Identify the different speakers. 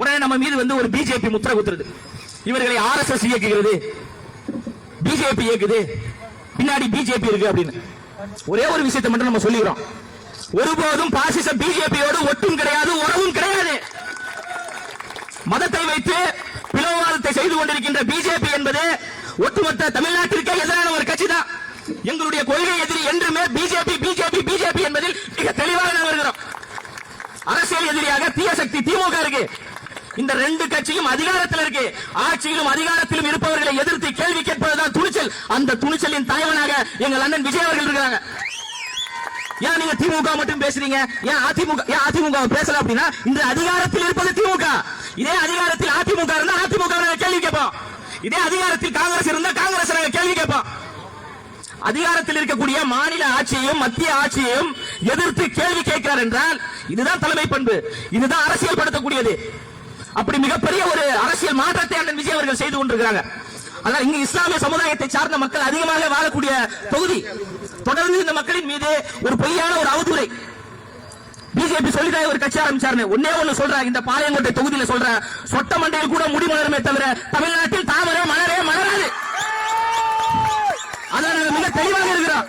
Speaker 1: உடனே நம்ம மீது வந்து ஒரு பிஜேபி முத்திர குத்துறது. இவர்களை ஆர்எஸ்எஸ் இயக்குகிறது. பிஜேபி இயக்குது. பின்னாடி பிஜேபி இருக்கு அப்படின்னு. ஒரே ஒரு விஷயத்தை மட்டும் நம்ம சொல்லிக்கிறோம். ஒருபோதும் பாசிச பிஜேபியோடு ஒட்டும் கிடையாது உறவும் கிடையாது. மதத்தை வைத்து பிளவாதத்தை செய்து கொண்டிருக்கின்ற பிஜேபி என்பது ஒட்டுமொத்த தமிழ்நாட்டிற்கே எதிரான ஒரு கட்சி தான் எங்களுடைய கொள்கை எதிரி என்றுமே பிஜேபி பிஜேபி பிஜேபி என்பதில் மிக தெளிவாக நாம் வருகிறோம் அரசியல் எதிரியாக தீய சக்தி திமுக இருக்கு. இந்த ரெண்டு கட்சியும் அதிகாரத்தில் இருக்கு. ஆட்சியிலும் அதிகாரத்திலும் இருப்பவர்களை எதிர்த்து கேள்வி கேட்பதுதான் துணிச்சல். அந்த துணிச்சலின் தலைவனாக எங்கள் அண்ணன் விஜய் அவர்கள் இருக்கிறாங்க. ஏன் நீங்க திமுக மட்டும் பேசுறீங்க? ஏன் அதிமுக ஏன் அதிமுக பேசல அப்படின்னா இந்த அதிகாரத்தில் இருப்பது திமுக. இதே அதிகாரத்தில் அதிமுக இருந்தா அதிமுக கேள்வி கேட்போம். இதே அதிகாரத்தில் காங்கிரஸ் இருந்தா காங்கிரஸ் நாங்க கேள்வி கேட்போம். அதிகாரத்தில் இருக்கக்கூடிய மாநில ஆட்சியையும் மத்திய ஆட்சியையும் எதிர்த்து கேள்வி கேட்கிறார் என்றால் இதுதான் தலைமை பண்பு. இதுதான் அரசியல் படுத்தக்கூடியது அப்படி மிகப்பெரிய ஒரு அரசியல் மாற்றத்தை அண்ணன் விஜய் அவர்கள் செய்து கொண்டிருக்கிறாங்க. ஆனால் இங்கு இஸ்லாமிய சமுதாயத்தை சார்ந்த மக்கள் அதிகமாக வாழக்கூடிய தொகுதி தொடர்ந்து இந்த மக்களின் மீது ஒரு பொய்யான ஒரு அவதுரை பிஜேபி சொல்லிதான் ஒரு கட்சி ஆரம்பிச்சாரு ஒன்னே ஒண்ணு சொல்றேன் இந்த பாளையங்கோட்டை தொகுதியில சொல்றேன் சொட்ட மண்டையில் கூட முடி மலருமே தவிர தமிழ்நாட்டில் தாமரை மலரே மலராது. அதான் மிக தெளிவாக இருக்கிறோம்